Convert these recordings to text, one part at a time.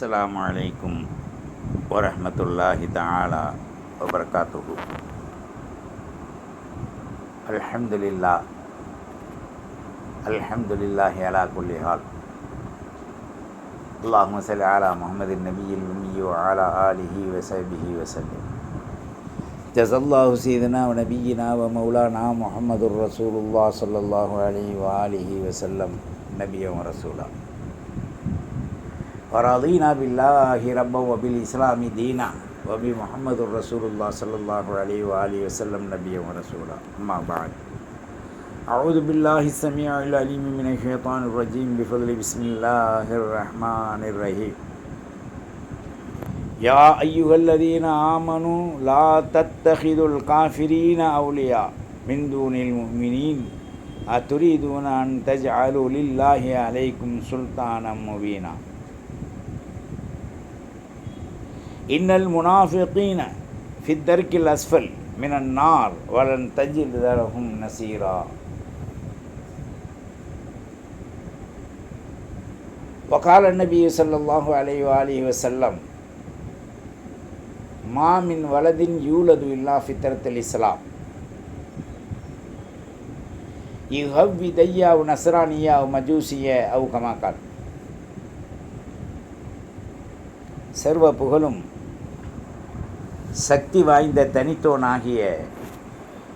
السلام عليكم ورحمة الله تعالى وبركاته. الحمد لله. الحمد لله على كل حال. اللهم صل على محمد النبي الأمي وعلى آله وصحبه وسلم. جزا الله سيدنا ونبينا ومولانا محمد رسول الله صلى الله عليه وآله وسلم نبيا ورسولا. ورضينا بالله ربا وبالإسلام دينا وبمحمد رسول الله صلى الله عليه وآله وسلم نبيا ورسولا. أما بعد. أعوذ بالله السميع العليم من الشيطان الرجيم. بفضل بسم الله الرحمن الرحيم. يا أيها الذين آمنوا لا تتخذوا الكافرين أولياء من دون المؤمنين. أتريدون أن تجعلوا لله عليكم سلطانا مبينا. إن المنافقين في الدرك الأسفل من النار ولن تجد لهم نصيرا وقال النبي صلى الله عليه وآله وسلم ما من ولد يولد إلا فطرة الإسلام يهودية أو نصرانية أو مجوسية أو كما قال சர்வ புகழும் சக்தி வாய்ந்த தனித்தோனாகிய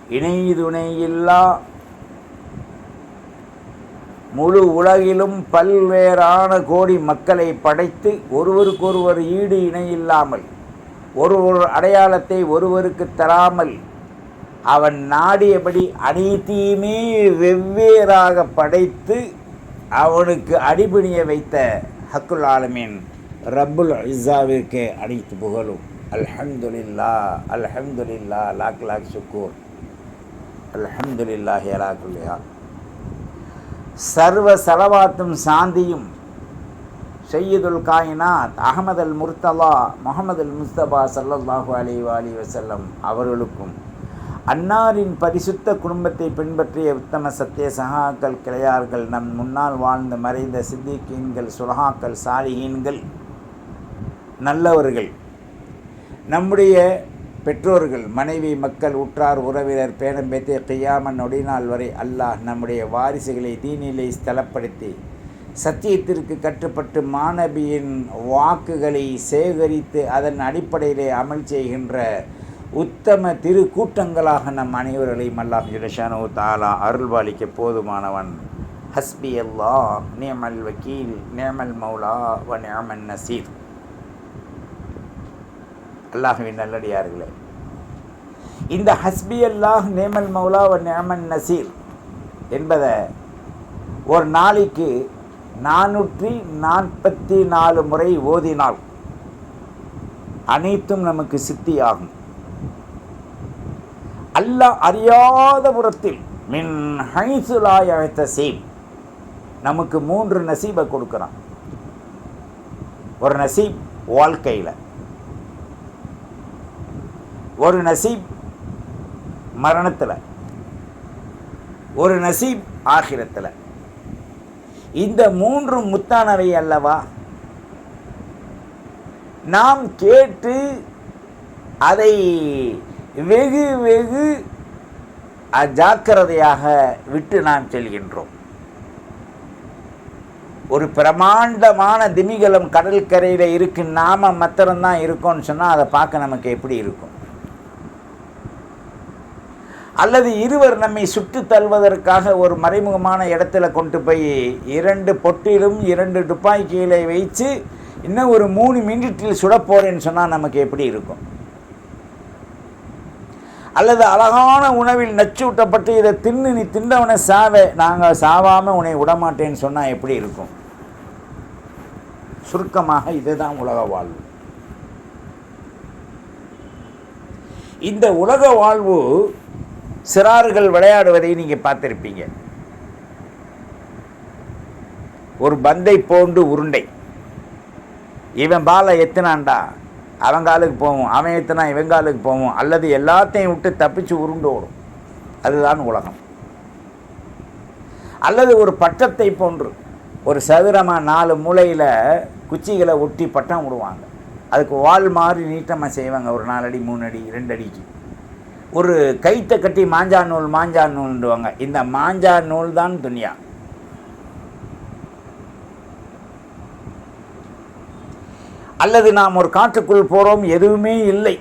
இணைதுணையில்லா முழு உலகிலும் பல்வேறான கோடி மக்களை படைத்து ஒருவருக்கொருவர் ஈடு இணையில்லாமல் ஒரு ஒரு அடையாளத்தை ஒருவருக்கு தராமல் அவன் நாடியபடி அனைத்தையுமே வெவ்வேறாக படைத்து அவனுக்கு அடிபணிய வைத்த ஹக்குல் ஆலமின் ரப்புல் இசாவிற்கு அனைத்து புகழும். அல்ஹம்துலில்லா அல்ஹம்துலில்லா லாக் லாக் சுக்கூர். அல்ஹம்துலில்லா அலா சர்வ செலவாத்தும் சாந்தியும் சையீதுல் காயினாத் அகமது அல் முர்த்தலா முகமது அல் முஸ்தபா சல்லல்லாஹு அலி அலி வசல்லம் அவர்களுக்கும் அன்னாரின் பரிசுத்த குடும்பத்தை பின்பற்றிய உத்தம சத்திய சகாக்கள் கிளையார்கள் நம் முன்னால் வாழ்ந்து மறைந்த சித்திகீன்கள் சுலகாக்கள் சாலிகீன்கள் நல்லவர்கள். நம்முடைய பெற்றோர்கள் மனைவி மக்கள் உற்றார் உறவினர் பேணம்பேத்தே கையாமன் நொடிநாள் வரை அல்லாஹ் நம்முடைய வாரிசுகளை தீனிலை ஸ்தலப்படுத்தி சத்தியத்திற்கு கட்டுப்பட்டு மாணவியின் வாக்குகளை சேகரித்து அதன் அடிப்படையிலே அமல் செய்கின்ற உத்தம திரு கூட்டங்களாக நம் அனைவர்களையும் அல்லாஹ் ஜுலஷானோ தாலா அருள்பாலிக்க போதுமானவன். ஹஸ்பி அல்லா நேமல் வக்கீல் நேமல் மௌலா வ நேமன் நசீர். அல்லாஹுவின் நல்லடியார்களே. இந்த ஹஸ்பி அல்லாஹ் நேமல் மௌலா ஒரு நேமன் நசீர் என்பதை ஒரு நாளைக்கு நானூற்றி நாற்பத்தி நாலு முறை ஓதினால் அனைத்தும் நமக்கு சித்தியாகும். அல்லாஹ் அறியாத புறத்தில் மின் ஹைசுலாய் அழைத்த சீம் நமக்கு மூன்று நசீபை கொடுக்குறான். ஒரு நசீப் வாழ்க்கையில். ஒரு நசீப் மரணத்தில் ஒரு நசீப் ஆகிரத்தில். இந்த மூன்று முத்தானவை அல்லவா? நாம் கேட்டு அதை வெகு வெகு அஜாக்கிரதையாக விட்டு நாம் செல்கின்றோம். ஒரு பிரமாண்டமான திமிகலம் கடற்கரையில் இருக்கு நாம மாத்திரம்தான் இருக்கோம்னு சொன்னால் அதை பார்க்க நமக்கு எப்படி இருக்கும்? அல்லது இருவர் நம்மை சுட்டு தள்ளுவதற்காக ஒரு மறைமுகமான இடத்துல கொண்டு போய் இரண்டு பொட்டிலும் இரண்டு துப்பாக்கிகளை வைத்து இன்னும் ஒரு மூணு மினிட்டில் சுடப்போறேன்னு சொன்னால் நமக்கு எப்படி இருக்கும்? அல்லது அழகான உணவில் நச்சு ஊட்டப்பட்டு இதை தின்னு நீ தின்னவனை சாவ நாங்கள் சாவாமல் உன்னை விடமாட்டேன்னு சொன்னால் எப்படி இருக்கும்? சுருக்கமாக இதுதான் உலக வாழ்வு. இந்த உலக வாழ்வு சிறார்கள் விளையாடுவதை நீங்கள் பார்த்துருப்பீங்க. ஒரு பந்தை போண்டு உருண்டை. இவன் பாலை எத்தினான்டா அவங்காலுக்கு போவோம் அவன் எத்தனா இவங்காலுக்கு போவோம் அல்லது எல்லாத்தையும் விட்டு தப்பிச்சு உருண்டு ஓடும். அதுதான் உலகம். அல்லது ஒரு பட்டத்தை போன்று ஒரு சதுரமாக நாலு மூலையில் குச்சிகளை ஒட்டி பட்டம் விடுவாங்க. அதுக்கு வால் மாதிரி நீட்டமாக செய்வாங்க ஒரு நாலடி மூணு அடி ரெண்டு அடிக்கு ஒரு கைத்தை கட்டி மாஞ்சா நூல் மாஞ்சா நூல்ன்றுவாங்க. இந்த மாஞ்சா நூல் தான் துனியா. அல்லது நாம் ஒரு காட்டுக்குள் போகிறோம் எதுவுமே இல்லை.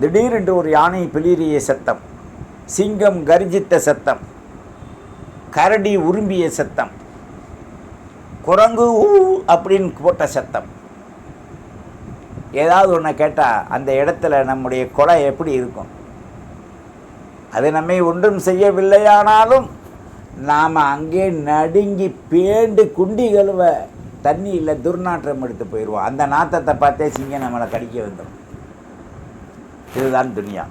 திடீரென்று ஒரு யானை பிளிரிய சத்தம். சிங்கம் கர்ஜித்த சத்தம். கரடி உரும்பிய சத்தம். குரங்கு ஊ அப்படின்னு போட்ட சத்தம். ஏதாவது ஒன்று கேட்டால் அந்த இடத்துல நம்முடைய கொலை எப்படி இருக்கும்? அது நம்மை ஒன்றும் செய்யவில்லையானாலும் நாம் அங்கே நடுங்கி பேண்டு குண்டி கழுவ தண்ணியில் துர்நாற்றம் எடுத்து போயிடுவோம் அந்த நாத்தத்தை பார்த்தே சிங்கம் நம்மளை கடிக்க வந்துடும் இதுதான் துனியா.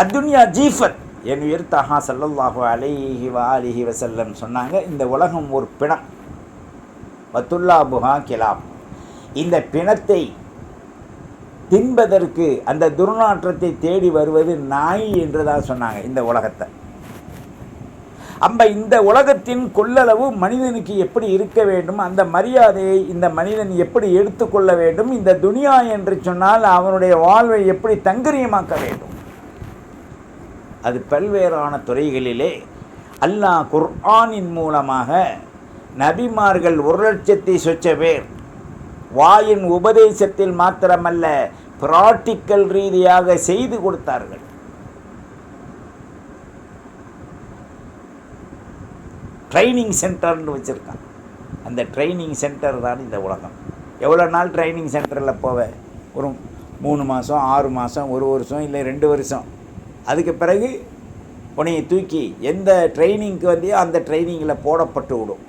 அத்துனியா ஜீஃபத் என் உயிர் தஹா சல்லல்லாஹு அலைஹி வாலிஹி வசல்லம் சொன்னாங்க இந்த உலகம் ஒரு பிணம். வத்துல்லா புகா கிலாம் இந்த பிணத்தை தின்பதற்கு அந்த துர்நாற்றத்தை தேடி வருவது நாய் என்று தான் சொன்னாங்க இந்த உலகத்தை. அம்ப இந்த உலகத்தின் கொள்ளளவு மனிதனுக்கு எப்படி இருக்க வேண்டும்? அந்த மரியாதையை இந்த மனிதன் எப்படி எடுத்துக்கொள்ள வேண்டும்? இந்த துனியா என்று சொன்னால் அவனுடைய வாழ்வை எப்படி தங்கரியமாக்க வேண்டும்? அது பல்வேறான துறைகளிலே அல்லாஹ் குர்ஆனின் மூலமாக நபிமார்கள் ஒரு லட்சத்தை சொச்ச பேர் வாயின் உபதேசத்தில் மாத்திரமல்ல பிராக்டிக்கல் ரீதியாக செய்து கொடுத்தார்கள். ட்ரைனிங் சென்டர்னு வச்சுருக்கான் அந்த ட்ரைனிங் சென்டர் தான் இந்த உலகம். எவ்வளோ நாள் ட்ரைனிங் சென்டரில் போவ? ஒரு மூணு மாதம் ஆறு மாதம் ஒரு வருஷம் இல்லை ரெண்டு வருஷம். அதுக்கு பிறகு உனையை தூக்கி எந்த ட்ரைனிங்க்கு வந்தியோ அந்த ட்ரைனிங்கில் போடப்பட்டு விடும்.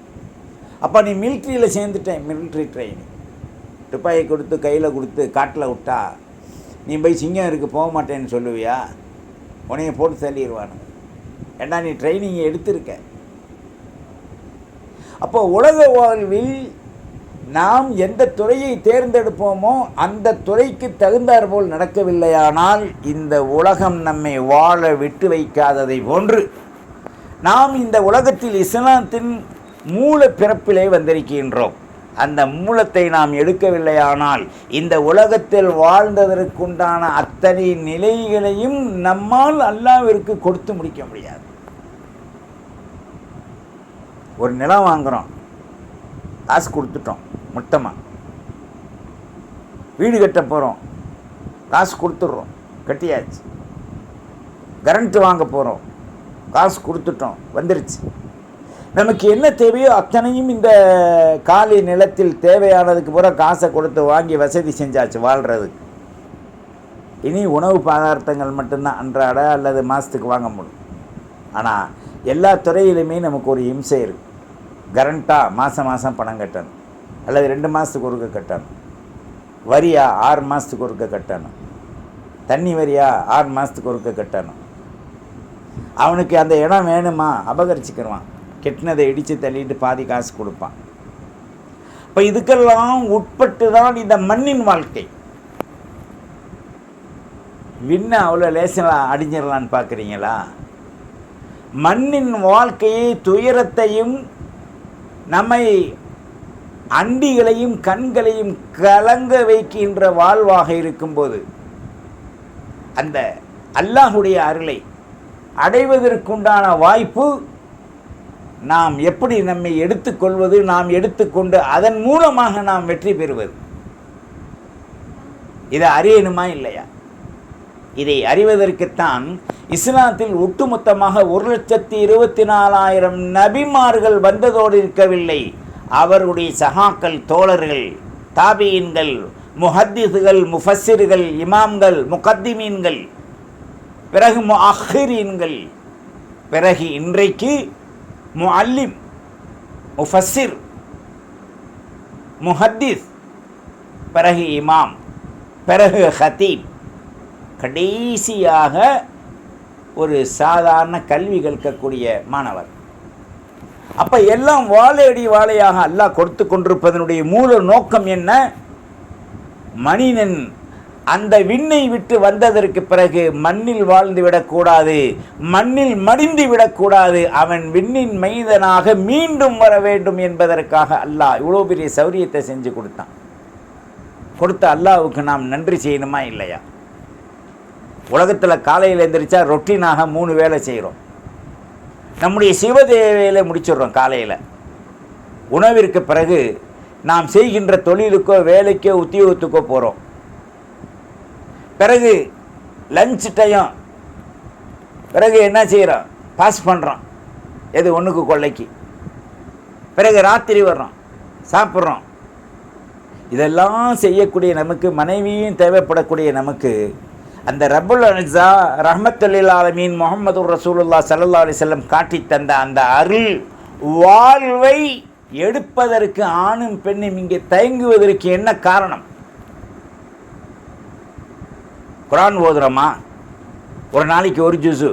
அப்போ நீ மிலிட்ரியில் சேர்ந்துட்டேன் மிலிட்ரி ட்ரைனிங் துப்பாக்கி கொடுத்து கையில் கொடுத்து காட்டில் விட்டா நீ போய் சிங்கம் இருக்கு போக மாட்டேன்னு சொல்லுவியா? உன்னைய போட்டு தள்ளிடுவானுங்க ஏன்னா நீ ட்ரைனிங் எடுத்திருக்க? அப்போ உலக வாழ்வில் நாம் எந்த துறையை தேர்ந்தெடுப்போமோ அந்த துறைக்கு தகுந்தாற் போல் நடக்கவில்லையானால் இந்த உலகம் நம்மை வாழ விட்டு வைக்காததை போன்று நாம் இந்த உலகத்தில் இஸ்லாத்தின் மூல பிறப்பிலே வந்திருக்கின்றோம். அந்த மூலத்தை நாம் எடுக்கவில்லையானால் இந்த உலகத்தில் வாழ்ந்ததற்குண்டான அத்தனை நிலைகளையும் நம்மால் அல்லாவிற்கு கொடுத்து முடிக்க முடியாது. ஒரு நிலம் வாங்குகிறோம் காசு கொடுத்துட்டோம் மொத்தமாக வீடு கட்ட போகிறோம் காசு கொடுத்துட்றோம் கட்டியாச்சு. கரண்ட்டு வாங்க போகிறோம் காசு கொடுத்துட்டோம் வந்துருச்சு. நமக்கு என்ன தேவையோ அத்தனையும் இந்த காலி நிலத்தில் தேவையானதுக்கு பூரா காசை கொடுத்து வாங்கி வசதி செஞ்சாச்சு வாழ்கிறதுக்கு இனி உணவு பதார்த்தங்கள் மட்டும்தான் அன்றாட அல்லது மாதத்துக்கு வாங்க முடியும். ஆனால் எல்லா துறையிலுமே நமக்கு ஒரு இம்சை இருக்குது கரண்ட்டாக மாதம் மாதம் பணம் கட்டணும். அல்லது ரெண்டு மாதத்துக்கு ஒருக்க கட்டணும். வரியா ஆறு மாதத்துக்கு ஒருக்க கட்டணும். தண்ணி வரியா ஆறு மாதத்துக்கு ஒருக்க கட்டணும். அவனுக்கு அந்த இடம் வேணுமா? அபகரிச்சுக்கிடுவான் கெட்டினதை இடித்து தள்ளிட்டு பாதி காசு கொடுப்பான் இப்போ இதுக்கெல்லாம் உட்பட்டு தான் இந்த மண்ணின் வாழ்க்கை. விண்ண அவ்வளோ லேசலாம் அடிஞ்சிடலான்னு பார்க்குறீங்களா? மண்ணின் வாழ்க்கையை துயரத்தையும் நம்மை அண்டிகளையும் கண்களையும் கலங்க வைக்கின்ற வாழ்வாக இருக்கும்போது அந்த அல்லாஹுடைய அருளை அடைவதற்குண்டான வாய்ப்பு நாம் எப்படி நம்மை எடுத்துக்கொள்வது நாம் எடுத்துக்கொண்டு அதன் மூலமாக நாம் வெற்றி பெறுவது? இதை அறியணுமா இல்லையா? இதை அறிவதற்குத்தான் இஸ்லாத்தில் ஒட்டுமொத்தமாக ஒரு லட்சத்தி இருபத்தி நாலாயிரம் நபிமார்கள் வந்ததோடு இருக்கவில்லை. அவருடைய சகாக்கள் தோழர்கள் தாபியின்கள் முஹத்திசுகள் முஃபஸிர்கள் இமாம்கள் முகத்திமீன்கள் பிறகு முஅஹிரீன்கள் பிறகு இன்றைக்கு முஅல்லிம் முஃபஸிர் முஹத்திஸ் பிறகு இமாம் பிறகு ஹத்தீப் கடைசியாக ஒரு சாதாரண கல்வி கற்கக்கூடிய மாணவர். அப்போ எல்லாம் வாழையடி வாழையாக அல்லாஹ் கொடுத்து கொண்டிருப்பதனுடைய மூல நோக்கம் என்ன? மனிதன் அந்த விண்ணை விட்டு வந்ததற்கு பிறகு மண்ணில் வாழ்ந்து விடக்கூடாது மண்ணில் மடிந்து விடக்கூடாது அவன் விண்ணின் மைதனாக மீண்டும் வர வேண்டும் என்பதற்காக அல்லாஹ் இவ்வளோ பெரிய சௌரியத்தை செஞ்சு கொடுத்தான். கொடுத்த அல்லாவுக்கு நாம் நன்றி செய்யணுமா இல்லையா? உலகத்தில் காலையில் எந்திரிச்சா ரொட்டீனாக மூணு வேலை செய்கிறோம் நம்முடைய சிவதேவையில் முடிச்சிடுறோம் காலையில். உணவிற்கு பிறகு நாம் செய்கின்ற தொழிலுக்கோ வேலைக்கோ உத்தியோகத்துக்கோ போகிறோம் பிறகு லஞ்ச் டைம் பிறகு என்ன செய்கிறோம் பாஸ் பண்ணுறோம் எது? ஒன்றுக்கு கொள்ளைக்கு. பிறகு ராத்திரி வர்றோம் சாப்பிட்றோம் இதெல்லாம் செய்யக்கூடிய நமக்கு மனைவியும் தேவைப்படக்கூடிய நமக்கு அந்த ரபுல் அனிசா ரஹமத்துல்லில் ஆலமீன் முகமது ரசூலுல்லா சல்லா அலிசல்லம் காட்டி தந்த அந்த அருள் வாழ்வை எடுப்பதற்கு ஆணும் பெண்ணும் இங்கே தயங்குவதற்கு என்ன காரணம்? குரான் ஓதுறோமா? ஒரு நாளைக்கு ஒரு ஜூஸு.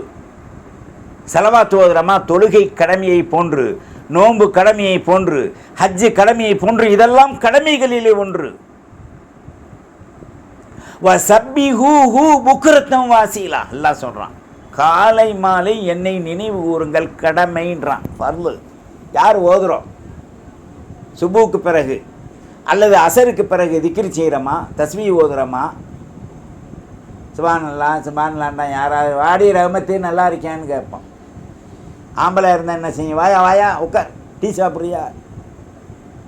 செலவாத்து ஓதுறோமா? தொழுகை கடமையை போன்று நோன்பு கடமையை போன்று ஹஜ்ஜு கடமையை போன்று இதெல்லாம் கடமைகளிலே ஒன்று. சப்பி ஹூ ஹூ புக்குரத்தம் வாசிலா. எல்லாம் சொல்கிறான் காலை மாலை என்னை நினைவு கூறுங்கள் கடமைன்றான். பர்லு. யார் ஓதுறோம்? சுபுவுக்கு பிறகு. அல்லது அசருக்கு பிறகு திக்கிரி செய்கிறோமா தஸ்மி ஓதுறோமா? சுபானல்லா சுபானல்லான்டா யாராவது வாடி ரகமத்து நல்லா இருக்கியான்னு கேட்போம். ஆம்பளை இருந்தால் என்ன செய்யும்? வாயா வாயா உட்கார். டீ சாப்பிட்றியா?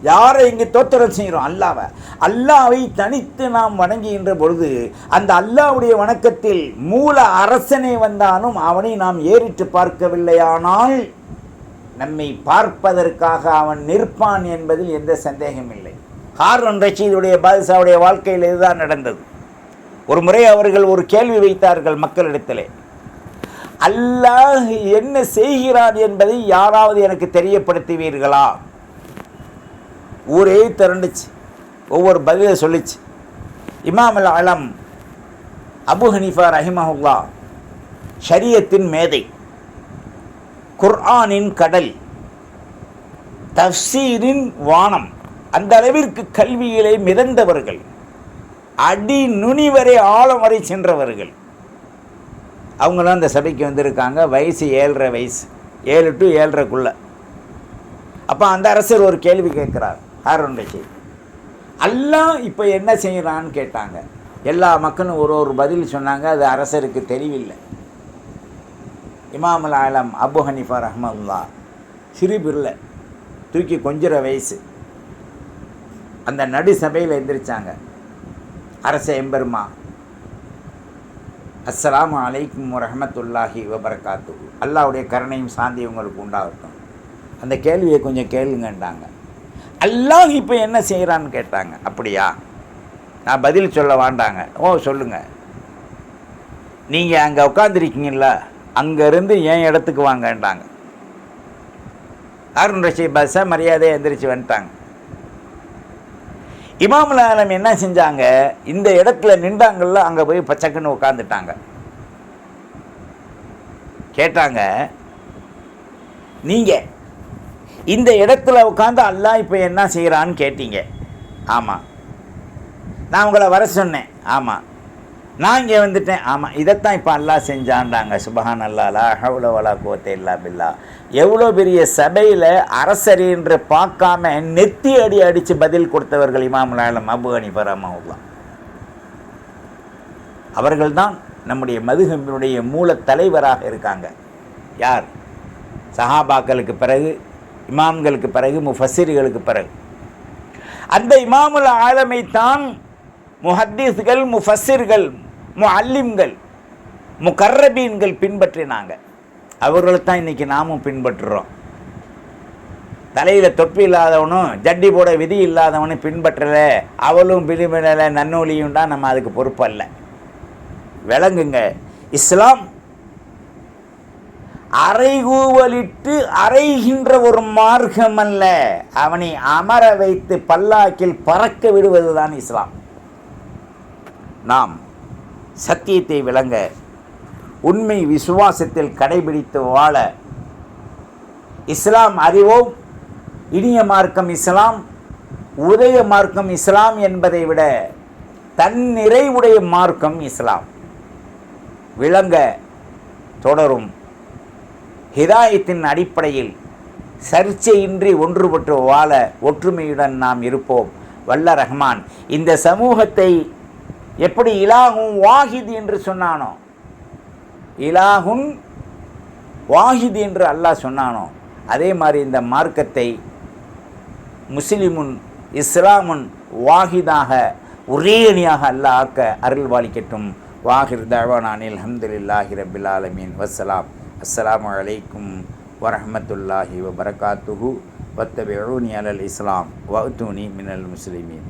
யாரை இங்கே தோத்திரம் செய்கிறோம்? அல்லாவை. அல்லாவை தனித்து நாம் வணங்குகின்ற பொழுது அந்த அல்லாவுடைய வணக்கத்தில் மூல அரசனே வந்தாலும் அவனை நாம் ஏறிட்டு பார்க்கவில்லையானால் நம்மை பார்ப்பதற்காக அவன் நிற்பான் என்பதில் எந்த சந்தேகமில்லை. ஹார்வன் ரஷீதுடைய பாதுஷாவுடைய வாழ்க்கையில் இதுதான் நடந்தது. ஒரு முறை அவர்கள் ஒரு கேள்வி வைத்தார்கள் மக்களிடத்திலே. அல்லாஹ் என்ன செய்கிறார் என்பதை யாராவது எனக்கு தெரியப்படுத்துவீர்களா? ஊரே திரண்டுச்சு. ஒவ்வொரு பதிலை சொல்லிச்சு. இமாம் அல் அலம் அபு ஹனீஃபா ரஹிமஹுல்லா ஷரியத்தின் மேதை குர்ஆனின் கடல் தஃசீரின் வானம் அந்த அளவிற்கு கல்வியிலே மிதந்தவர்கள். அடி நுனி வரை ஆழம் வரை சென்றவர்கள். அவங்களாம் அந்த சபைக்கு வந்திருக்காங்க. வயசு ஏழரை வயசு. ஏழு டு ஏழரைக்குள்ள. அப்போ அந்த அரசர் ஒரு கேள்வி கேட்குறார். ஆரோண்டைக்கு எல்லாம் இப்போ என்ன செய்கிறான்னு கேட்டாங்க. எல்லா மக்களும் ஒரு ஒரு பதில் சொன்னாங்க. அது அரசருக்கு தெரியவில்லை. இமாமுல் ஆலம் அபு ஹனிஃபா ரஹ்மல்லா சிறு பிள்ளை தூக்கி கொஞ்சிற வயசு. அந்த நடு சபையில் எந்திரிச்சாங்க. அரச எம்பெருமா. அஸ்லாம் அலைக்கும் ரஹமத்துல்லாஹி வபரகாத்து அல்லாவுடைய கருணையும் சாந்தி உங்களுக்கு உண்டாகட்டும். அந்த கேள்வியை கொஞ்சம் கேளுங்கன்றாங்க. அல்லாஹ் இப்போ என்ன செய்கிறான்னு கேட்டாங்க. அப்படியா? நான் பதில் சொல்ல வேண்டாங்க. ஓ சொல்லுங்கள் நீங்கள் அங்கே உட்காந்துருக்கீங்கள அங்கேருந்து என் இடத்துக்கு வாங்கன்றாங்க. அருண் ரஷீத் பாஷா மரியாதையாக எந்திரிச்சு வந்துட்டாங்க. இமாமுல் ஆலம் என்ன செஞ்சாங்க? இந்த இடத்துல நின்றாங்கல்ல அங்கே போய் பச்சக்குன்னு உட்காந்துட்டாங்க கேட்டாங்க நீங்கள் இந்த இடத்துல உட்காந்து அல்லா இப்போ என்ன செய்கிறான்னு கேட்டீங்க. ஆமாம் நான் உங்களை வர சொன்னேன். ஆமாம் நான் இங்கே வந்துட்டேன். ஆமாம் இதைத்தான் இப்போ அல்லா செஞ்சான்றாங்க. சுபஹான் அல்லாலா ஹவுல வலா கோத்தே இல்லா பில்லா. எவ்வளோ பெரிய சபையில் அரசர் என்று பார்க்காம நெத்தி அடி அடித்து பதில் கொடுத்தவர்கள் இமாமுலாலம் அபு ஹனீஃபா ரஹ்மஹுல்லா. அவர்கள்தான் நம்முடைய மதுகம்பினுடைய மூல தலைவராக இருக்காங்க. யார்? சஹாபாக்களுக்கு பிறகு இமாம்களுக்கு பிறகு முஃபசிர்களுக்கு பிறகு. அந்த இமாமுல் ஆலமை தான் முஹத்தீஸ்கள் முஃபஸிர்கள் முஅல்லிம்கள் முகர்ரபீன்கள் பின்பற்றினாங்க. அவர்களை தான் இன்றைக்கி நாமும் பின்பற்றுறோம். தலையில் தொப்பி இல்லாதவனும் ஜட்டி போட விதி இல்லாதவனும் பின்பற்றலை. அவளும் பிடிபடலை நன்னூலியும் தான் நம்ம அதுக்கு பொறுப்பல்ல. விளங்குங்க இஸ்லாம் அறைகூவலிட்டு அறைகின்ற ஒரு மார்க்கம் அல்ல. அவனை அமர வைத்து பல்லாக்கில் பறக்க விடுவதுதான் இஸ்லாம். நாம் சத்தியத்தை விளங்க உண்மை விசுவாசத்தில் கடைபிடித்து வாழ இஸ்லாம் அறிவோம் இனிய மார்க்கம் இஸ்லாம் உதய மார்க்கம் இஸ்லாம் என்பதை விட தன்னிறைவுடைய மார்க்கம் இஸ்லாம். விளங்க தொடரும். ஹிதாயத்தின் அடிப்படையில் சர்ச்சையின்றி ஒன்றுபட்டு வாழ ஒற்றுமையுடன் நாம் இருப்போம். வல்ல ரஹ்மான் இந்த சமூகத்தை எப்படி இலாகும் வாஹித் என்று சொன்னானோ? இலாகுன் வாஹித் என்று அல்லாஹ் சொன்னானோ? அதே மாதிரி இந்த மார்க்கத்தை முஸ்லிமுன் இஸ்லாமுன் வாஹிதாக ஒரே அணியாக அல்லாஹ் ஆக்க அருள் வாஹிர் தவானானில் அஹமதுல்லாஹி ரபில் ஆலமீன். வசலாம் அஸ்ஸலாமு அலைக்கும் வரஹ்மத்துல்லாஹி வபரகாத்துஹு. வத்தபிஊனி அலல் இஸ்லாம். வஅத்தூனி மினல் முஸ்லிமீன்.